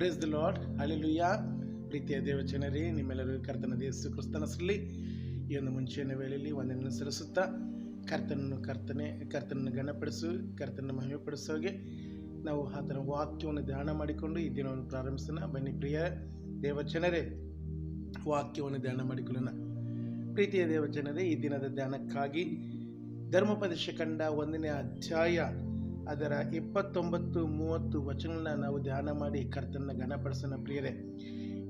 Praise the lord ಅಲ್ಲಿಲುಯ್ಯ ಪ್ರೀತಿಯ ದೇವಚನರೇ ನಿಮ್ಮೆಲ್ಲರಿಗೂ ಕರ್ತನ ದೇವಸ್ತು ಕ್ರಿಸ್ತನಸಲ್ಲಿ ಈ ಒಂದು ಮುಂಚೆಯ ವೇಳೆಯಲ್ಲಿ ಒಂದನ್ನು ಸರಿಸುತ್ತಾ ಕರ್ತನನ್ನು ಕರ್ತನೆ, ಕರ್ತನನ್ನು ಗಣಪಡಿಸು, ಕರ್ತನನ್ನು ಮಹಿಮೆಪಡಿಸೋಗೆ ನಾವು ಆತನ ವಾಕ್ಯವನ್ನು ಧ್ಯಾನ ಮಾಡಿಕೊಂಡು ಈ ದಿನವನ್ನು ಪ್ರಾರಂಭಿಸೋಣ. ಬನ್ನಿ ಪ್ರಿಯ ದೇವಚನರೇ ವಾಕ್ಯವನ್ನು ಧ್ಯಾನ ಮಾಡಿಕೊಳ್ಳೋಣ. ಪ್ರೀತಿಯ ದೇವಚನರೇ ಈ ದಿನದ ಧ್ಯಾನಕ್ಕಾಗಿ ಧರ್ಮೋಪದೇಶ ಕಂಡ ಒಂದನೇ ಅಧ್ಯಾಯ ಅದರ ಇಪ್ಪತ್ತೊಂಬತ್ತು, ಮೂವತ್ತು ವಚನಗಳನ್ನ ನಾವು ಧ್ಯಾನ ಮಾಡಿ ಕರ್ತನ ಘನಪಡಿಸೋಣ ಪ್ರಿಯರೇ.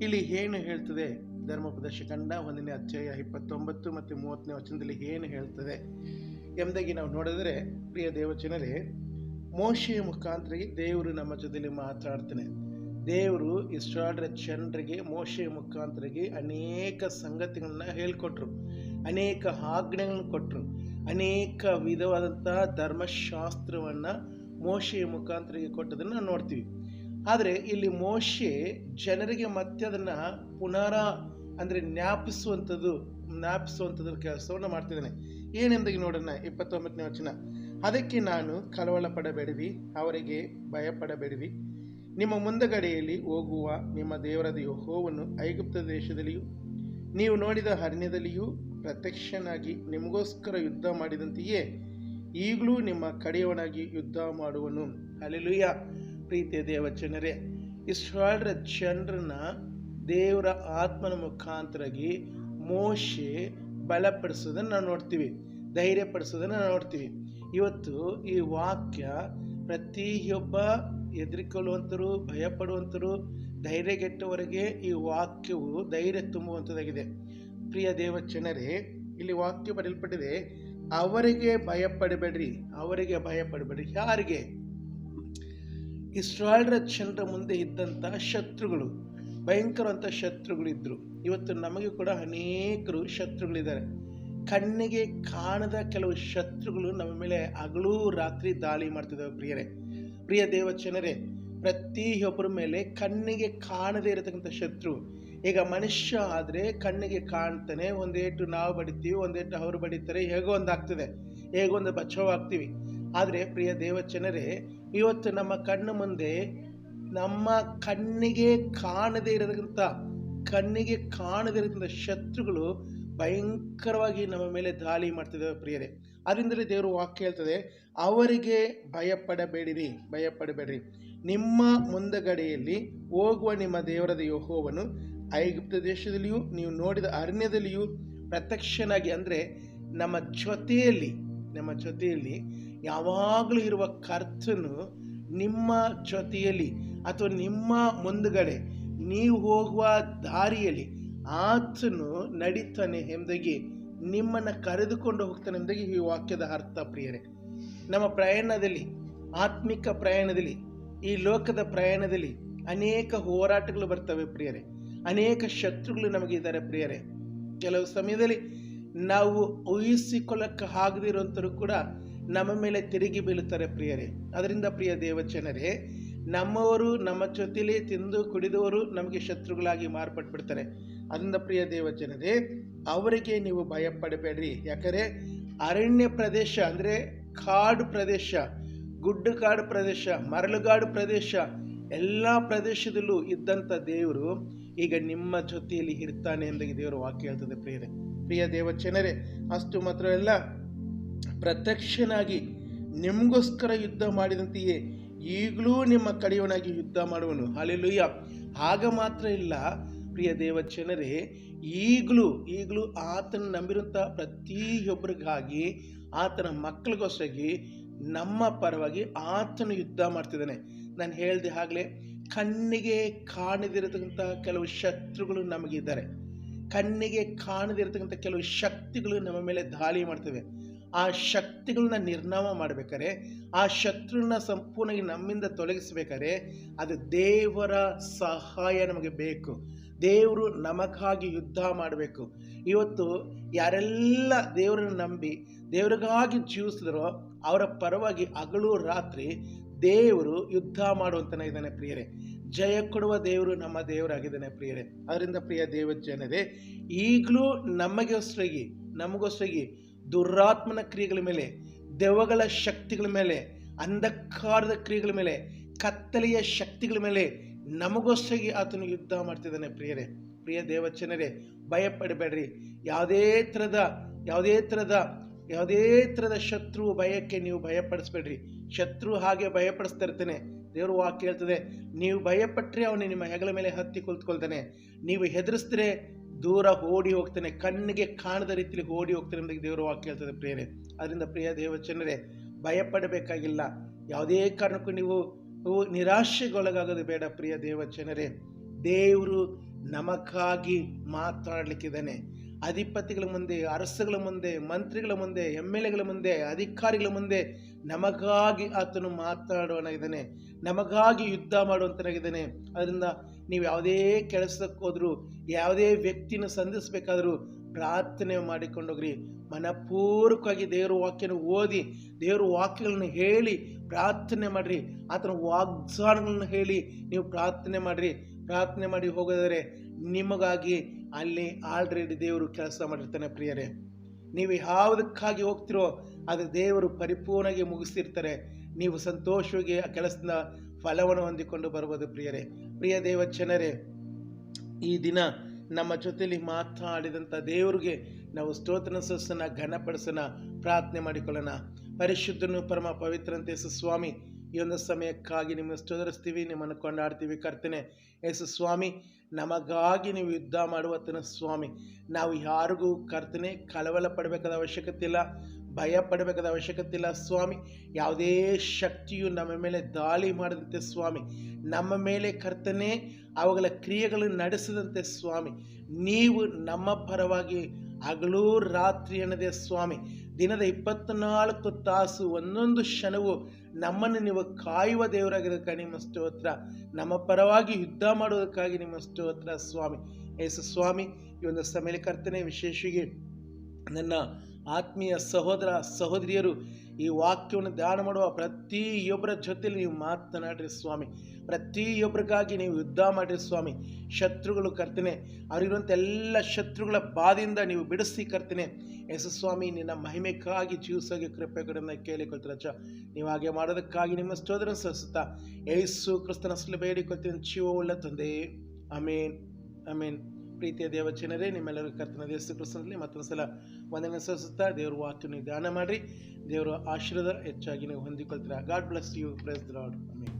ಇಲ್ಲಿ ಏನು ಹೇಳ್ತದೆ? ಧರ್ಮೋಪದೇಶ ಕಂಡ ಒಂದನೇ ಅಧ್ಯಾಯ ಇಪ್ಪತ್ತೊಂಬತ್ತು ಮತ್ತು ಮೂವತ್ತನೇ ವಚನದಲ್ಲಿ ಏನು ಹೇಳ್ತದೆ? ಎಂಬುದಾಗಿ ನಾವು ನೋಡಿದ್ರೆ, ಪ್ರಿಯ ದೇವಚನರೇ ಮೋಶೆಯ ಮುಖಾಂತರ ದೇವರು ನಮ್ಮ ಜೊತೆಯಲ್ಲಿ ಮಾತಾಡ್ತಾನೆ. ದೇವರು ಇಸ್ರಾಲ್ರ ಜನರಿಗೆ, ಮೋಶೆಯ ಮುಖಾಂತರಿಗೆ ಅನೇಕ ಸಂಗತಿಗಳನ್ನ ಹೇಳ್ಕೊಟ್ರು. ಅನೇಕ ಆಜ್ಞೆಗಳನ್ನ ಕೊಟ್ಟರು ಅನೇಕ ವಿಧವಾದಂತಹ ಧರ್ಮಶಾಸ್ತ್ರವನ್ನು ಮೋಶೆ ಮುಖಾಂತರಿಗೆ ಕೊಟ್ಟದನ್ನು ನೋಡ್ತೀವಿ. ಆದರೆ ಇಲ್ಲಿ ಮೋಶೆ ಜನರಿಗೆ ಮತ್ತೆ ಅದನ್ನು ಪುನರ ಅಂದರೆ ಜ್ಞಾಪಿಸುವಂಥದ್ದು ಜ್ಞಾಪಿಸುವಂಥದ್ರ ಕೆಲಸವನ್ನು ಮಾಡ್ತಿದ್ದಾನೆ. ಏನೆಂದಾಗಿ ನೋಡೋಣ ಇಪ್ಪತ್ತೊಂಬತ್ತನೇ ವಚನ. ಅದಕ್ಕೆ ನಾನು ಕಳವಳ ಪಡಬೇಡಿರಿ ಅವರಿಗೆ ಭಯಪಡಬೇಡಿರಿ. ನಿಮ್ಮ ಮುಂದಗಡೆಯಲ್ಲಿ ಹೋಗುವ ನಿಮ್ಮ ದೇವರಾದ ಯೆಹೋವನು ಐಗುಪ್ತ ದೇಶದಲ್ಲಿಯೂ, ನೀವು ನೋಡಿದ ಅರಣ್ಯದಲ್ಲಿಯೂ ಪ್ರತ್ಯಕ್ಷನಾಗಿ ನಿಮಗೋಸ್ಕರ ಯುದ್ಧ ಮಾಡಿದಂತೆಯೇ ಈಗಲೂ ನಿಮ್ಮ ಕಡೆಯವನಾಗಿ ಯುದ್ಧ ಮಾಡುವನು. ಅಲೆಲುಯ್ಯ ಪ್ರೀತಿಯ ದೇವಜನರೇ ಇಸ್ರಾಲ್ರ ಜನರನ್ನ ದೇವರ ಆತ್ಮನ ಮುಖಾಂತರಾಗಿ ಮೋಶೆ ಬಲಪಡಿಸೋದನ್ನು ನಾವು ನೋಡ್ತೀವಿ ಧೈರ್ಯಪಡಿಸೋದನ್ನು ನಾವು ನೋಡ್ತೀವಿ. ಇವತ್ತು ಈ ವಾಕ್ಯ ಪ್ರತಿಯೊಬ್ಬ ಎದುರಿಕೊಳ್ಳುವಂಥರು ಭಯಪಡುವಂಥರು ಧೈರ್ಯಗೆಟ್ಟವರಿಗೆ ಈ ವಾಕ್ಯವು ಧೈರ್ಯ ತುಂಬುವಂಥದ್ದಾಗಿದೆ ಪ್ರಿಯ ದೇವಚನರೇ ಇಲ್ಲಿ ವಾಕ್ಯ ಬರೆಯಲ್ಪಟ್ಟಿದೆ, ಅವರಿಗೆ ಭಯಪಡಬೇಡ್ರಿ ಅವರಿಗೆ ಭಯಪಡಬೇಡ್ರಿ. ಯಾರಿಗೆ? ಇಸ್ರಾಯಲ್ರ ಜನರ ಮುಂದೆ ಇದ್ದಂಥ ಶತ್ರುಗಳು, ಭಯಂಕರವಂಥ ಶತ್ರುಗಳಿದ್ದರು ಇವತ್ತು ನಮಗೆ ಕೂಡ ಅನೇಕರು ಶತ್ರುಗಳಿದ್ದಾರೆ. ಕಣ್ಣಿಗೆ ಕಾಣದ ಕೆಲವು ಶತ್ರುಗಳು ನಮ್ಮ ಮೇಲೆ ಹಗಲೂ ರಾತ್ರಿ ದಾಳಿ ಮಾಡ್ತಿದ್ದಾವೆ ಪ್ರಿಯರೇ. ಪ್ರಿಯ ದೇವಚನರೇ ಪ್ರತಿಯೊಬ್ಬರ ಮೇಲೆ ಕಣ್ಣಿಗೆ ಕಾಣದೇ ಇರತಕ್ಕಂಥ ಶತ್ರು ಈಗ ಮನುಷ್ಯ ಆದರೆ ಕಣ್ಣಿಗೆ ಕಾಣ್ತಾನೆ ಒಂದೇಟು ನಾವು ಬಡಿತೀವಿ ಒಂದೇಟು ಅವರು ಬಡಿತಾರೆ, ಹೇಗೋ ಒಂದು ಆಗ್ತದೆ ಹೇಗೋ ಒಂದು ಬಚಾವಾಗ್ತೀವಿ ಆದರೆ ಪ್ರಿಯ ದೇವಚನರೇ, ಇವತ್ತು ನಮ್ಮ ಕಣ್ಣು ಮುಂದೆ ನಮ್ಮ ಕಣ್ಣಿಗೆ ಕಾಣದೇ ಇರೋದಕ್ಕಿಂತ ಕಣ್ಣಿಗೆ ಕಾಣದೇ ಇರೋದ್ರಿಂದ ಶತ್ರುಗಳು ಭಯಂಕರವಾಗಿ ನಮ್ಮ ಮೇಲೆ ದಾಳಿ ಮಾಡ್ತಿದ್ದಾವೆ ಪ್ರಿಯರೇ. ಅದರಿಂದಲೇ ದೇವರು ವಾಕ್ಯ ಹೇಳ್ತದೆ, ಅವರಿಗೆ ಭಯಪಡಬೇಡಿರಿ ಭಯಪಡಬೇಡಿರಿ. ನಿಮ್ಮ ಮುಂದಗಡೆಯಲ್ಲಿ ಹೋಗುವ ನಿಮ್ಮ ದೇವರದ ಯಹೋವನು ಐಗುಪ್ತ ದೇಶದಲ್ಲಿಯೂ ನೀವು ನೋಡಿದ ಅರಣ್ಯದಲ್ಲಿಯೂ ಪ್ರತ್ಯಕ್ಷನಾಗಿ, ಅಂದರೆ ನಮ್ಮ ಜೊತೆಯಲ್ಲಿ ನಮ್ಮ ಜೊತೆಯಲ್ಲಿ ಯಾವಾಗಲೂ ಇರುವ ಕರ್ತನು ನಿಮ್ಮ ಜೊತೆಯಲ್ಲಿ ಅಥವಾ ನಿಮ್ಮ ಮುಂದುಗಡೆ ನೀವು ಹೋಗುವ ದಾರಿಯಲ್ಲಿ ಆತನು ನಡೀತಾನೆ ಎಂಬುದಾಗಿ ನಿಮ್ಮನ್ನು ಕರೆದುಕೊಂಡು ಹೋಗ್ತಾನೆ ಎಂಬುದಾಗಿ ಈ ವಾಕ್ಯದ ಅರ್ಥ ಪ್ರಿಯರೇ. ನಮ್ಮ ಪ್ರಯಾಣದಲ್ಲಿ, ಆತ್ಮಿಕ ಪ್ರಯಾಣದಲ್ಲಿ, ಈ ಲೋಕದ ಪ್ರಯಾಣದಲ್ಲಿ ಅನೇಕ ಹೋರಾಟಗಳು ಬರ್ತವೆ ಪ್ರಿಯರೇ. ಅನೇಕ ಶತ್ರುಗಳು ನಮಗಿದ್ದಾರೆ ಪ್ರಿಯರೇ. ಕೆಲವು ಸಮಯದಲ್ಲಿ ನಾವು ಊಹಿಸಿಕೊಳ್ಳಕ್ಕೆ ಆಗದಿರುವಂಥರು ಕೂಡ ನಮ್ಮ ಮೇಲೆ ತಿರುಗಿ ಬೀಳುತ್ತಾರೆ ಪ್ರಿಯರೇ. ಅದರಿಂದ ಪ್ರಿಯ ದೇವಚನರೇ ನಮ್ಮವರು ನಮ್ಮ ಜೊತೆಲಿ ತಿಂದು ಕುಡಿದವರು ನಮಗೆ ಶತ್ರುಗಳಾಗಿ ಮಾರ್ಪಟ್ಬಿಡ್ತಾರೆ. ಅದರಿಂದ ಪ್ರಿಯ ದೇವಜನರೇ, ಅವರಿಗೆ ನೀವು ಭಯಪಡಬೇಡ್ರಿ. ಯಾಕಂದರೆ ಅರಣ್ಯ ಪ್ರದೇಶ ಅಂದರೆ ಕಾಡು ಪ್ರದೇಶ ಗುಡ್ಡು ಕಾಡು ಪ್ರದೇಶ, ಮರಳುಗಾಡು ಪ್ರದೇಶ, ಎಲ್ಲ ಪ್ರದೇಶದಲ್ಲೂ ಇದ್ದಂಥ ದೇವರು ಈಗ ನಿಮ್ಮ ಜೊತೆಯಲ್ಲಿ ಇರ್ತಾನೆ ಎಂದು ದೇವರು ವಾಕ್ಯ ಹೇಳ್ತದೆ ಪ್ರಿಯರೇ. ಪ್ರಿಯ ದೇವಚನರೇ, ಅಷ್ಟು ಮಾತ್ರ ಎಲ್ಲ ಪ್ರತ್ಯಕ್ಷನಾಗಿ ನಿಮಗೋಸ್ಕರ ಯುದ್ಧ ಮಾಡಿದಂತೆಯೇ ಈಗಲೂ ನಿಮ್ಮ ಕಡೆಯವನಾಗಿ ಯುದ್ಧ ಮಾಡುವನು. ಅಲ್ಲೆಲ್ಲೂಯ್ಯ ಆಗ ಮಾತ್ರ ಇಲ್ಲ, ಪ್ರಿಯ ದೇವಚನರೇ, ಈಗಲೂ ಈಗಲೂ ಆತನ ನಂಬಿರುವಂಥ ಪ್ರತಿಯೊಬ್ಬರಿಗಾಗಿ, ಆತನ ಮಕ್ಕಳಿಗೋಸ್ಕರಾಗಿ ನಮ್ಮ ಪರವಾಗಿ ಆತನು ಯುದ್ಧ ಮಾಡ್ತಿದ್ದಾನೆ. ನಾನು ಹೇಳಿದೆ ಆಗಲೇ ಕಣ್ಣಿಗೆ ಕಾಣದಿರತಕ್ಕಂಥ ಕೆಲವು ಶತ್ರುಗಳು ನಮಗಿದ್ದಾರೆ. ಕಣ್ಣಿಗೆ ಕಾಣದಿರತಕ್ಕಂಥ ಕೆಲವು ಶಕ್ತಿಗಳು ನಮ್ಮ ಮೇಲೆ ದಾಳಿ ಮಾಡ್ತವೆ. ಆ ಶಕ್ತಿಗಳನ್ನ ನಿರ್ನಾಮ ಮಾಡಬೇಕಾದ್ರೆ, ಆ ಶತ್ರುನ ಸಂಪೂರ್ಣವಾಗಿ ನಮ್ಮಿಂದ ತೊಲಗಿಸ್ಬೇಕಾದ್ರೆ, ಅದು ದೇವರ ಸಹಾಯ ನಮಗೆ ಬೇಕು. ದೇವರು ನಮಗಾಗಿ ಯುದ್ಧ ಮಾಡಬೇಕು. ಇವತ್ತು ಯಾರೆಲ್ಲ ದೇವರನ್ನು ನಂಬಿ, ದೇವರಿಗಾಗಿ ಜೀವಿಸಿದ್ರೋ, ಅವರ ಪರವಾಗಿ ಹಗಲು ರಾತ್ರಿ ದೇವರು ಯುದ್ಧ ಮಾಡುವಂತನ ಇದ್ದಾನೆ ಪ್ರಿಯರೇ. ಜಯ ಕೊಡುವ ದೇವರು ನಮ್ಮ ದೇವರಾಗಿದ್ದಾನೆ ಪ್ರಿಯರೇ. ಅದರಿಂದ ಪ್ರಿಯ ದೇವ ಜನರೇ ಈಗಲೂ ನಮಗೋಸ್ಕರಾಗಿ ನಮಗೋಸ್ಕರಾಗಿ ದುರಾತ್ಮನ ಕ್ರಿಯೆಗಳ ಮೇಲೆ, ದೆವ್ವಗಳ ಶಕ್ತಿಗಳ ಮೇಲೆ, ಅಂಧಕಾರದ ಕ್ರಿಯೆಗಳ ಮೇಲೆ, ಕತ್ತಲೆಯ ಶಕ್ತಿಗಳ ಮೇಲೆ ನಮಗೋಸ್ಕರ ಆತನು ಯುದ್ಧ ಮಾಡ್ತಿದ್ದಾನೆ ಪ್ರಿಯರೇ. ಪ್ರಿಯ ದೇವಚನರೇ ಭಯಪಡಬೇಡ್ರಿ. ಯಾವುದೇ ಥರದ ಯಾವುದೇ ಥರದ ಯಾವುದೇ ಥರದ ಶತ್ರು ಭಯಕ್ಕೆ ನೀವು ಭಯಪಡಿಸ್ಬೇಡ್ರಿ. ಶತ್ರು ಹಾಗೆ ಭಯಪಡಿಸ್ತಾ ಇರ್ತಾನೆ. ದೇವರು ವಾಕ್ಯ ಹೇಳ್ತದೆ, ನೀವು ಭಯಪಟ್ಟರೆ ಅವನು ನಿಮ್ಮ ಹೆಗಲ ಮೇಲೆ ಹತ್ತಿ ಕುಳಿತುಕೊಳ್ತಾನೆ. ನೀವು ಹೆದರಿಸಿದ್ರೆ ದೂರ ಓಡಿ ಹೋಗ್ತಾನೆ, ಕಣ್ಣಿಗೆ ಕಾಣದ ರೀತಿಯಲ್ಲಿ ಓಡಿ ಹೋಗ್ತಾನೆ ಎಂಬುದಾಗಿ ದೇವರು ವಾಕ್ಯ ಹೇಳ್ತದೆ ಪ್ರಿಯರೇ. ಅದರಿಂದ ಪ್ರಿಯ ದೇವಚನರೇ ಭಯಪಡಬೇಕಾಗಿಲ್ಲ. ಯಾವುದೇ ಕಾರಣಕ್ಕೂ ನೀವು ನಿರಾಶೆಗೊಳಗಾಗೋದು ಬೇಡ ಪ್ರಿಯ ದೇವಚನರೇ ದೇವರು ನಮಗಾಗಿ ಮಾತನಾಡಲಿಕ್ಕಿದ್ದಾನೆ ಅಧಿಪತಿಗಳ ಮುಂದೆ, ಅರಸುಗಳ ಮುಂದೆ, ಮಂತ್ರಿಗಳ ಮುಂದೆ ಎಂ ಎಲ್ ಎಗಳ ಮುಂದೆ, ಅಧಿಕಾರಿಗಳ ಮುಂದೆ ನಮಗಾಗಿ ಆತನು ಮಾತನಾಡುವನ ಇದ್ದಾನೆ ನಮಗಾಗಿ ಯುದ್ಧ ಮಾಡುವಂತನಾಗಿದ್ದಾನೆ. ಅದರಿಂದ ನೀವು ಯಾವುದೇ ಕೆಲಸಕ್ಕೆ ಯಾವುದೇ ವ್ಯಕ್ತಿನ ಸಂಧಿಸ್ಬೇಕಾದ್ರೂ ಪ್ರಾರ್ಥನೆ ಮಾಡಿಕೊಂಡೋಗ್ರಿ. ಮನಪೂರ್ವಕವಾಗಿ ದೇವರ ವಾಕ್ಯನ ಓದಿ, ದೇವರ ವಾಕ್ಯಗಳನ್ನು ಹೇಳಿ ಪ್ರಾರ್ಥನೆ ಮಾಡಿರಿ. ಆತನ ವಾಗ್ದಾನಗಳನ್ನು ಹೇಳಿ ನೀವು ಪ್ರಾರ್ಥನೆ ಮಾಡಿರಿ. ಪ್ರಾರ್ಥನೆ ಮಾಡಿ ಹೋಗೋದಾದರೆ ನಿಮಗಾಗಿ ಅಲ್ಲಿ ಆಲ್ರೆಡಿ ದೇವರು ಕೆಲಸ ಮಾಡಿರ್ತಾನೆ ಪ್ರಿಯರೇ. ನೀವು ಯಾವುದಕ್ಕಾಗಿ ಹೋಗ್ತಿರೋ ಅದು ದೇವರು ಪರಿಪೂರ್ಣವಾಗಿ ಮುಗಿಸ್ತಿರ್ತಾರೆ. ನೀವು ಸಂತೋಷವಾಗಿ ಆ ಕೆಲಸದ ಫಲವನ್ನು ಹೊಂದಿಕೊಂಡು ಬರ್ಬೋದು ಪ್ರಿಯರೇ. ಪ್ರಿಯ ದೇವಚನರೇ ಈ ದಿನ ನಮ್ಮ ಜೊತೆಯಲ್ಲಿ ಮಾತಾಡಿದಂಥ ದೇವರಿಗೆ ನಾವು ಸ್ತೋತ್ರ ಸಸ್ಸನ್ನ ಘನಪಡಿಸೋಣ, ಪ್ರಾರ್ಥನೆ ಮಾಡಿಕೊಳ್ಳೋಣ. ಪರಿಶುದ್ಧನು ಪರಮ ಪವಿತ್ರಂತೆ ಸ್ವಾಮಿ ಈ ಒಂದು ಸಮಯಕ್ಕಾಗಿ ನಿಮ್ಮನ್ನು ಸ್ತೋರಿಸ್ತೀವಿ ನಿಮ್ಮನ್ನು ಕೊಂಡಾಡ್ತೀವಿ. ಕರ್ತನೆ, ಯೇಸು ಸ್ವಾಮಿ, ನಮಗಾಗಿ ನೀವು ಯುದ್ಧ ಮಾಡುವತನ ಸ್ವಾಮಿ. ನಾವು ಯಾರಿಗೂ ಕರ್ತನೆ ಕಳವಳ ಪಡಬೇಕಾದ ಅವಶ್ಯಕತೆ ಇಲ್ಲ ಭಯ ಪಡಬೇಕಾದ ಅವಶ್ಯಕತೆ ಇಲ್ಲ ಸ್ವಾಮಿ. ಯಾವುದೇ ಶಕ್ತಿಯು ನಮ್ಮ ಮೇಲೆ ದಾಳಿ ಮಾಡದಂತೆ ಸ್ವಾಮಿ. ನಮ್ಮ ಮೇಲೆ ಕರ್ತನೆ ಅವುಗಳ ಕ್ರಿಯೆಗಳನ್ನು ನಡೆಸದಂತೆ ಸ್ವಾಮಿ. ನೀವು ನಮ್ಮ ಪರವಾಗಿ ಹಗಲೂ ರಾತ್ರಿ ಎನ್ನದೆ ಸ್ವಾಮಿ. ದಿನದ ಇಪ್ಪತ್ನಾಲ್ಕು ತಾಸು ಒಂದೊಂದು ಕ್ಷಣವು ನಮ್ಮನ್ನು ನೀವು ಕಾಯುವ ದೇವರಾಗಿರೋದಕ್ಕಾಗಿ ನಿಮ್ಮ ಸ್ತೋತ್ರ, ನಮ್ಮ ಪರವಾಗಿ ಯುದ್ಧ ಮಾಡುವುದಕ್ಕಾಗಿ ನಿಮ್ಮ ಸ್ತೋತ್ರ ಸ್ವಾಮಿ. ಯೇಸು ಸ್ವಾಮಿ, ಈ ಒಂದು ಸಮಯದಲ್ಲಿ ಕರ್ತನೆ, ವಿಶೇಷವಾಗಿ ನನ್ನ ಆತ್ಮೀಯ ಸಹೋದರ ಸಹೋದರಿಯರು ಈ ವಾಕ್ಯವನ್ನು ಧ್ಯಾನ ಮಾಡುವ ಪ್ರತಿಯೊಬ್ಬರ ಜೊತೆಲಿ ನೀವು ಮಾತನಾಡ್ರಿ ಸ್ವಾಮಿ. ಪ್ರತಿಯೊಬ್ಬರಿಗಾಗಿ ನೀವು ಯುದ್ಧ ಮಾಡಿರಿ ಸ್ವಾಮಿ. ಶತ್ರುಗಳು ಕರ್ತನೆ ಅವರಿರುವಂಥ ಎಲ್ಲ ಶತ್ರುಗಳ ಬಾಧೆಯಿಂದ ನೀವು ಬಿಡಿಸಿ ಕರ್ತನೆ. ಯೇಸು ಸ್ವಾಮಿ, ನಿನ್ನ ಮಹಿಮೆಗಾಗಿ ಜೀವಿಸೋಗಿ ಕೃಪೆ ಕಡೆಯಿಂದ ಕೇಳಿಕೊಳ್ತೀರ ಅಚ್ಚ ನೀವು ಹಾಗೆ ಮಾಡೋದಕ್ಕಾಗಿ ನಿಮ್ಮ ಸ್ತೋತ್ರ ಸಲ್ಲಿಸುತ್ತಾ ಯೇಸು ಕ್ರಿಸ್ತನ ಬೇಡಿಕೊಳ್ತೀನಿ. ಜೀವವುಳ್ಳ ತಂದೆ. ಅಮೇನ್ ಅಮೇನ್ ಪ್ರೀತಿಯ ದೇವಚನರೇ ನಿಮ್ಮೆಲ್ಲರಿಗೂ ಕರ್ತನ ದೇವಸ್ಥ ಕ್ರಿಸ್ತನಲ್ಲಿ ಮತ್ತೊಂದು ಸಲ ವಂದನೆ ಸಲ್ಲಿಸುತ್ತಾ ದೇವ್ರ ವಾಕ್ಯ ನಿಧಾನ ಧ್ಯಾನ ಮಾಡಿರಿ ದೇವರ ಆಶೀರ್ವಾದ ಹೆಚ್ಚಾಗಿ ನೀವು ಹೊಂದಿಕೊಳ್ತೀರಾ. God bless you praise Lord amen